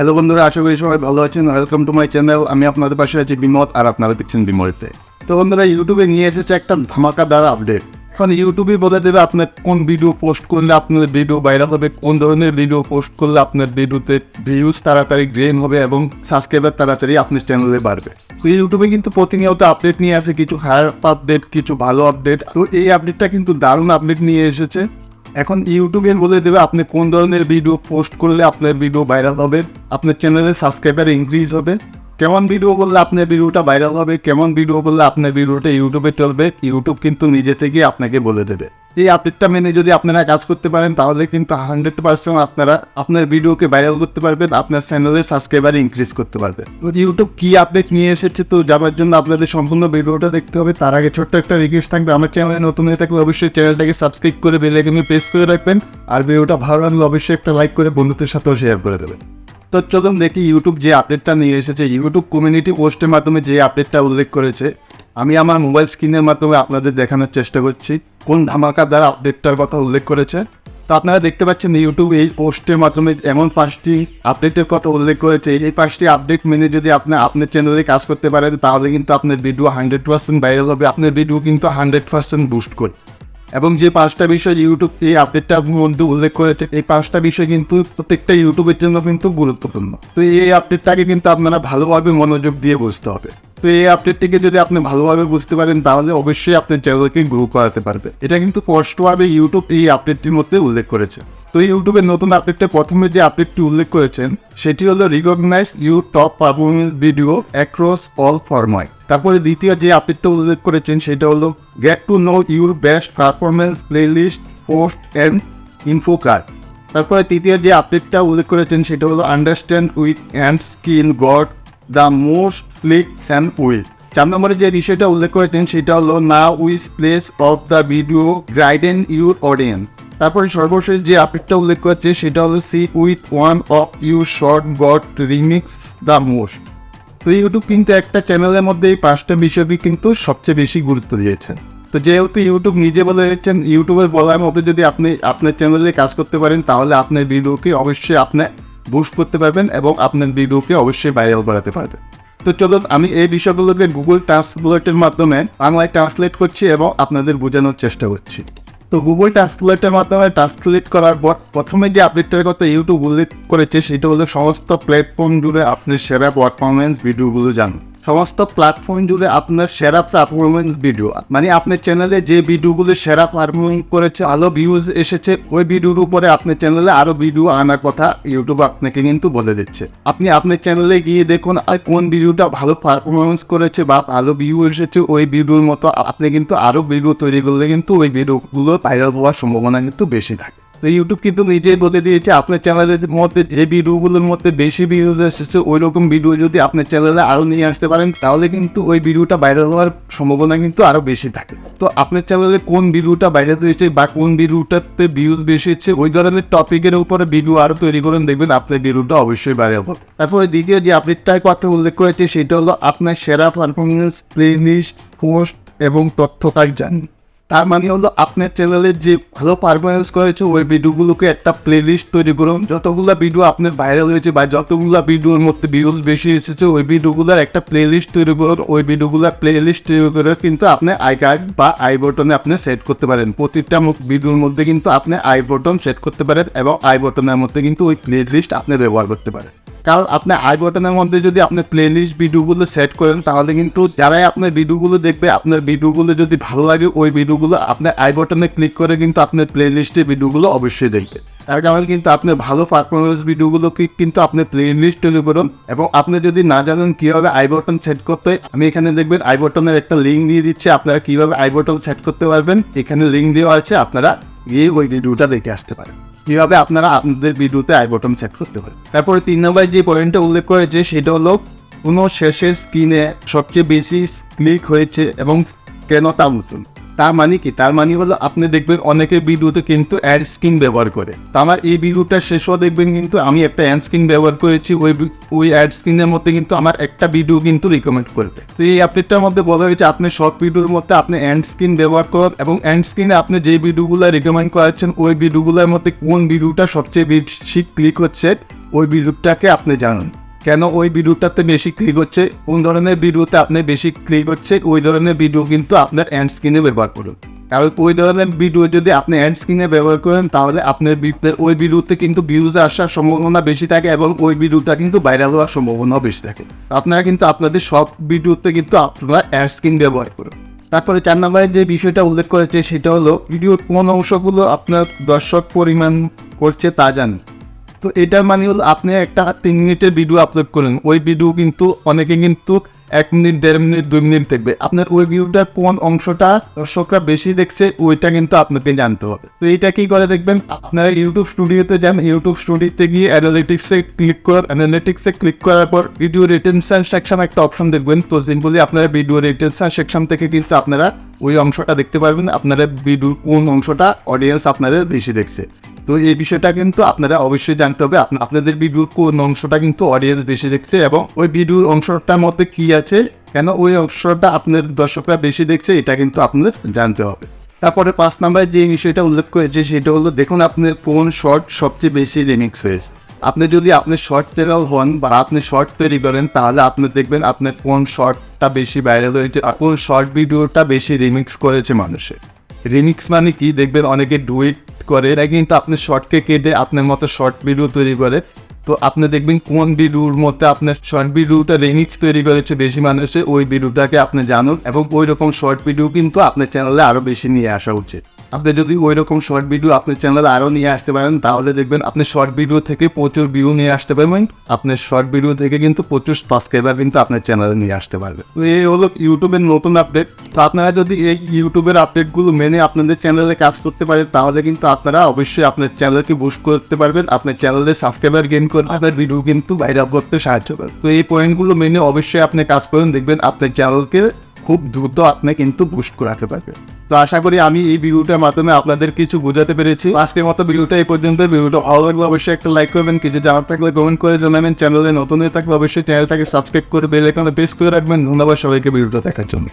Hello বন্ধুরা, আশা করি সবাই ভালো আছেন। ওয়েলকাম টু মাই চ্যানেল আমি আপনাদের পাশে আছি বিমত আর আপনারা দেখছেন বিমলতে। তো বন্ধুরা ইউটিউবে নিয়ে এসেছে একটা ধামাকাদার আপডেট এখন ইউটিউবে বলে দেবে আপনার কোন ভিডিও পোস্ট করলে আপনার ভিডিও ভাইরাল হবে, কোন ধরনের ভিডিও পোস্ট করলে আপনার ভিডিওতে ভিউজ তাড়াতাড়ি গ্রেন হবে এবং সাবস্ক্রাইবার তাড়াতাড়ি আপনার চ্যানেলে বাড়বে। তো ইউটিউবে কিন্তু প্রতিনিয়ত আপডেট নিয়ে আসে, কিছু খারাপ আপডেট কিছু ভালো আপডেট তো এই আপডেটটা কিন্তু দারুণ আপডেট নিয়ে এসেছে। এখন ইউটিউবে বলে দেবে আপনি কোন ধরনের ভিডিও পোস্ট করলে আপনার ভিডিও ভাইরাল হবে, আপনার চ্যানেলের সাবস্ক্রাইবার ইনক্রিজ হবে, কেমন ভিডিও করলে আপনার ভিডিওটা ভাইরাল হবে, কেমন ভিডিও করলে আপনার ভিডিওটা ইউটিউবে চলবে ইউটিউব কিন্তু নিজে থেকে আপনাকে বলে দেবে। এই আপডেটটা মেনে যদি আপনারা কাজ করতে পারেন, তাহলে কিন্তু হান্ড্রেড পার্সেন্ট আপনারা আপনার ভিডিওকে ভাইরাল করতে পারবেন, আপনার চ্যানেলের সাবস্ক্রাইবার ইনক্রিজ করতে পারবেন। ইউটিউব কি আপডেট নিয়ে এসেছে তো জানার জন্য আপনাদের সম্পূর্ণ ভিডিওটা দেখতে হবে। তার আগে ছোট্ট একটা রিকোয়েস্ট থাকবে, আমার চ্যানেলে নতুন হয়ে থাকলে অবশ্যই চ্যানেলটাকে সাবস্ক্রাইব করে বেল আইকনে প্রেস করে রাখবেন। আর ভিডিওটা ভালো লাগলে অবশ্যই একটা লাইক করে বন্ধুদের সাথেও শেয়ার করে দেবেন। তো চলুন দেখি ইউটিউব যে আপডেটটা নিয়ে এসেছে। ইউটিউব কমিউনিটি পোস্টের মাধ্যমে যে আপডেটটা উল্লেখ করেছে আমি আমার মোবাইল স্ক্রিনের মাধ্যমে আপনাদের দেখানোর চেষ্টা করছি। কোন ধামাকাদার আপডেটটার কথা উল্লেখ করেছে? তো আপনারা দেখতে পাচ্ছেন ইউটিউব এই পোস্টের মাধ্যমে এমন পাঁচটি আপডেটের কথা উল্লেখ করেছে। এই পাঁচটি আপডেট মেনে যদি আপনি আপনার চ্যানেলে কাজ করতে পারেন, তাহলে কিন্তু আপনার ভিডিও হান্ড্রেড পার্সেন্ট ভাইরাল হবে। আপনার ভিডিও কিন্তু হান্ড্রেড পার্সেন্ট বুস্ট করবে। এবং যে পাঁচটা বিষয় ইউটিউব এই আপডেটটার মধ্যে উল্লেখ করেছে, এই পাঁচটা বিষয় কিন্তু প্রত্যেকটা ইউটিউবের জন্য কিন্তু গুরুত্বপূর্ণ। তো এই আপডেটটাকে কিন্তু আপনারা ভালোভাবে মনোযোগ দিয়ে বুঝতে হবে। তো এই আপডেটটিকে যদি আপনি ভালোভাবে বুঝতে পারেন, তাহলে অবশ্যই আপনার চ্যানেলকে গ্রো করাতে পারবে। এটা কিন্তু স্পষ্টভাবে ইউটিউব এই আপডেটটির মধ্যে উল্লেখ করেছে। তো ইউটিউবের নতুন আপডেটে প্রথমে যে আপডেটটি উল্লেখ করেছেন, সেটি হলো recognize you top performance video across all format তারপরে দ্বিতীয় যে আপডেটটা উল্লেখ করেছেন, সেটা হলো get to know your best performance playlist post and info card তারপরে তৃতীয় যে আপডেটটা উল্লেখ করেছেন, সেটা হলো understand with and skin got the most click and with চার নম্বরে যে বিষয়টা উল্লেখ করেছেন, সেটা হলো না with place of the video guiding your audience তারপরে সর্বশেষ যে আপডেটটা উল্লেখ করেছে, সেটা হলো see with one of you short got remix the most তো ইউটিউব কিন্তু একটা চ্যানেলের মধ্যে এই পাঁচটা বিষয়কে কিন্তু সবচেয়ে বেশি গুরুত্ব দিয়েছেন তো যেহেতু ইউটিউব নিজে বলে দিচ্ছেন ইউটিউবের বলার মতো যদি আপনি আপনার চ্যানেলে কাজ করতে পারেন, তাহলে আপনার ভিডিওকে অবশ্যই আপনি বুস্ট করতে পারবেন এবং আপনার ভিডিওকে অবশ্যই ভাইরাল করাতে পারবেন। তো চলুন, আমি এই বিষয়গুলোকে গুগল ট্রান্সলেটের মাধ্যমে বাংলায় ট্রান্সলেট করছি এবং আপনাদের বোঝানোর চেষ্টা করছি। তো গুগল ট্রান্সলেটের মাধ্যমে ট্রান্সলেট করার পর প্রথমে যে আপডেটটার কথা ইউটিউব উল্লেখ করেছে, সেটা হলো সমস্ত প্ল্যাটফর্ম জুড়ে আপনি সেরা পারফরমেন্স ভিডিওগুলো জানুন। সমস্ত প্ল্যাটফর্ম জুড়ে আপনার সেরা পারফরমেন্স ভিডিও মানে আপনার চ্যানেলে যে ভিডিওগুলো সেরা পারফরমেন্স করেছে ভালো ভিউজ এসেছে, ওই ভিডিওর উপরে আপনার চ্যানেলে আরও ভিডিও আনার কথা ইউটিউব আপনাকে কিন্তু বলে দিচ্ছে। আপনি আপনার চ্যানেলে গিয়ে দেখুন, আর কোন ভিডিওটা ভালো পারফরমেন্স করেছে বা ভালো ভিউ এসেছে, ওই ভিডিওর মতো আপনি কিন্তু আরও ভিডিও তৈরি করলে কিন্তু ওই ভিডিওগুলো ভাইরাল হওয়ার সম্ভাবনা কিন্তু বেশি থাকে। তো ইউটিউব কিন্তু নিজেই বলে দিয়েছে, আপনার চ্যানেলের মধ্যে যে ভিডিওগুলোর মধ্যে বেশি ভিউজ এসেছে ওই রকম ভিডিও যদি আপনার চ্যানেলে আরও নিয়ে আসতে পারেন, তাহলে কিন্তু ওই ভিডিওটা ভাইরাল হওয়ার সম্ভাবনা কিন্তু আরও বেশি থাকে। তো আপনার চ্যানেলে কোন ভিডিওটা ভাইরাল হয়েছে বা কোন ভিডিওটাতে ভিউজ বেশি হচ্ছে, ওই ধরনের টপিকের উপরে ভিডিও আরও তৈরি করেন, দেখবেন আপনার ভিডিওটা অবশ্যই ভাইরাল হবে। তারপরে দ্বিতীয় যে আপডেটটার কথা উল্লেখ করেছে, সেটা হলো আপনার সেরা পারফরমেন্স প্লে লিস্ট পোস্ট এবং তথ্য কার্ড জানেন তার মানে হলো আপনার চ্যানেলে যে ভালো পারফরমেন্স করেছে, ওই ভিডিওগুলোকে একটা প্লেলিস্ট তৈরি করুন। যতগুলো ভিডিও আপনার ভাইরাল হয়েছে বা যতগুলো ভিডিওর মধ্যে ভিউজ বেশি এসেছে, ওই ভিডিওগুলোর একটা প্লে লিস্ট তৈরি করুন। ওই ভিডিওগুলোর প্লে লিস্ট তৈরি করে কিন্তু আপনি আই কার্ড বা আই বটনে আপনি সেট করতে পারেন। প্রতিটা ভিডিওর মধ্যে কিন্তু আপনি আই বটন সেট করতে পারেন এবং আই বটনের মধ্যে কিন্তু ওই প্লে লিস্ট আপনি ব্যবহার করতে পারেন। কারণ আপনি আই বটনের মধ্যে যদি আপনি প্লে লিস্ট ভিডিওগুলো সেট করেন, তাহলে কিন্তু যারাই আপনার ভিডিওগুলো দেখবে, আপনার ভিডিওগুলো যদি ভালো লাগে, ওই ভিডিওগুলো আপনার আই বটনে ক্লিক করে কিন্তু আপনার প্লে লিস্টে ভিডিওগুলো অবশ্যই দেখবে। তার কারণে কিন্তু আপনার ভালো পারফরমেন্স ভিডিওগুলোকে কিন্তু আপনি প্লে লিস্ট তৈরি করুন এবং আপনি যদি না জানেন কীভাবে আই বটন সেট করতে হয়, আমি এখানে দেখবেন আই বটনের একটা লিঙ্ক দিয়ে দিচ্ছে, আপনারা কীভাবে আই বটন সেট করতে পারবেন, এখানে লিঙ্ক দেওয়া আছে, আপনারা গিয়ে ওই ভিডিওটা দেখে আসতে পারেন। কীভাবে আপনারা আপনাদের ভিডিওতে আই বটন সেট করতে পারেন। তারপরে তিন নম্বর যে পয়েন্টটা উল্লেখ করেছে, সেটা হলো কোনো শেষের স্ক্রিনে সবচেয়ে বেশি ক্লিক হয়েছে এবং কেন তা নতুন তার মানে কি? তার মানে হলো আপনি দেখবেন অনেকের ভিডিওতে কিন্তু অ্যাড স্ক্রিন ব্যবহার করে। তো আমার এই ভিডিওটা শেষ হওয়া দেখবেন কিন্তু আমি একটা অ্যাড স্ক্রিন ব্যবহার করেছি, ওই ওই অ্যাড স্ক্রিনের মধ্যে কিন্তু আমার একটা ভিডিও কিন্তু রিকমেন্ড করবে তো এই আপডেটটার মধ্যে বলা হয়েছে, আপনি সব ভিডিওর মধ্যে আপনি অ্যান্ড স্ক্রিন ব্যবহার করুন এবং অ্যান্ড স্ক্রিনে আপনি যে ভিডিওগুলো রিকমেন্ড করাচ্ছেন ওই ভিডিওগুলোর মধ্যে কোন ভিডিওটা সবচেয়ে বেশি ক্লিক হচ্ছে, ওই ভিডিওটাকে আপনি জানুন। কেন ওই ভিডিওটাতে বেশি ক্লিক হচ্ছে? কোন ধরনের ভিডিওতে আপনি বেশি ক্লিক হচ্ছে? ওই ধরনের ভিডিও কিন্তু আপনার অ্যান্ড স্ক্রিনে ব্যবহার করুন। কারণ ওই ধরনের ভিডিও যদি আপনি অ্যান্ড স্ক্রিনে ব্যবহার করেন, তাহলে আপনার ওই ভিডিওতে কিন্তু ভিউজ আসার সম্ভাবনা বেশি থাকে এবং ওই ভিডিওটা কিন্তু ভাইরাল হওয়ার সম্ভাবনাও বেশি থাকে। আপনারা কিন্তু আপনাদের সব ভিডিওতে কিন্তু আপনারা অ্যাড স্ক্রিন ব্যবহার করুন। তারপরে চার নম্বরে যে বিষয়টা উল্লেখ করেছে, সেটা হলো ভিডিওর কোন অংশগুলো আপনার দর্শক পরিমাণ করছে তা জানেন। তো এটার মানে হলো আপনি একটা তিন মিনিটের ভিডিও আপলোড করেন ওই ভিডিও কিন্তু অনেকে কিন্তু এক মিনিট, দেড় মিনিট, দুই মিনিট দেখবে। আপনার ওই ভিডিওটার কোন অংশটা দর্শকরা বেশি দেখছে, ওইটা কিন্তু আপনাকে জানতে হবে। তো এটা কি করে দেখবেন? আপনারা ইউটিউব স্টুডিওতে যান ইউটিউব স্টুডিওতে গিয়ে অ্যানালিটিক্সে ক্লিক করার অ্যানালিটিক্সে ক্লিক করার পর ভিডিও রিটেনশন সেকশন একটা অপশন দেখবেন। তো সিম্পলি আপনারা ভিডিও রিটেনশন সেকশন থেকে কিন্তু আপনারা ওই অংশটা দেখতে পারবেন। আপনারা ভিডিওর কোন অংশটা অডিয়েন্স আপনাদের বেশি দেখছে। তো এই বিষয়টা কিন্তু আপনারা অবশ্যই জানতে হবে। আপনা- আপনাদের ভিডিওর কোন অংশটা কিন্তু অডিয়েন্স বেশি দেখছে এবং ওই ভিডিওর অংশটার মধ্যে কি আছে, কেন ওই অংশটা আপনার দর্শকরা বেশি দেখছে, এটা কিন্তু আপনাদের জানতে হবে। তারপরে পাঁচ নাম্বারে যে বিষয়টা উল্লেখ করেছে, সেটা হলো, দেখুন আপনার কোন শর্ট সবচেয়ে বেশি রিমিক্স হয়েছে। আপনি যদি আপনি শর্ট চ্যানেল হন বা আপনি শর্ট তৈরি করেন, তাহলে আপনি দেখবেন আপনার কোন শর্টটা বেশি ভাইরাল হয়েছে কোন শর্ট ভিডিওটা বেশি রিমিক্স করেছে মানুষে রিমিক্স মানে কি? দেখবেন অনেকে ডুইট করে, এরা কিন্তু আপনি শর্টকে কেটে আপনার মতো শর্ট ভিডিও তৈরি করে। তো আপনি দেখবেন কোন ভিডিওর মধ্যে আপনার শর্ট ভিডিওটা রিমিক্স তৈরি করেছে বেশি মানুষে, ওই ভিডিওটাকে আপনি জানুন এবং ওই রকম শর্ট ভিডিও কিন্তু আপনার চ্যানেলে আরও বেশি নিয়ে আসা উচিত। আপনি যদি ওই রকম শর্ট ভিডিও আপনার চ্যানেলে আরও নিয়ে আসতে পারেন, তাহলে দেখবেন আপনি শর্ট ভিডিও থেকে প্রচুর ভিউ নিয়ে আসতে পারবেন। আপনার শর্ট ভিডিও থেকে কিন্তু প্রচুর সাবস্ক্রাইবার কিন্তু আপনার চ্যানেলে নিয়ে আসতে পারবে তো এই হলো ইউটিউবের নতুন আপডেট তো আপনারা যদি এই ইউটিউবের আপডেটগুলো মেনে আপনাদের চ্যানেলে কাজ করতে পারেন, তাহলে কিন্তু আপনারা অবশ্যই আপনার চ্যানেলকে বুস্ট করতে পারবেন, আপনার চ্যানেলে সাবস্ক্রাইবার গেইন করে আপনার ভিডিও কিন্তু ভাইরাল করতে সাহায্য করে তো এই পয়েন্টগুলো মেনে অবশ্যই আপনি কাজ করেন, দেখবেন আপনার চ্যানেলকে খুব দ্রুত আপনি কিন্তু বুস্ট করাতে পারবে তো আশা করি আমি এই ভিডিওটার মাধ্যমে আপনাদের কিছু বোঝাতে পেরেছি। আজকের মতো ভিডিওটা এই পর্যন্ত। ভিডিওটা ভালো লাগলে অবশ্যই একটা লাইক করবেন। কিছু জানার থাকলে কমেন্ট করে জানাবেন। চ্যানেলে নতুন হয়ে থাকলে অবশ্যই চ্যানেলটাকে সাবস্ক্রাইব করে বেল আইকনে প্রেস করে রাখবেন। ধন্যবাদ সবাইকে ভিডিওটা দেখার জন্য।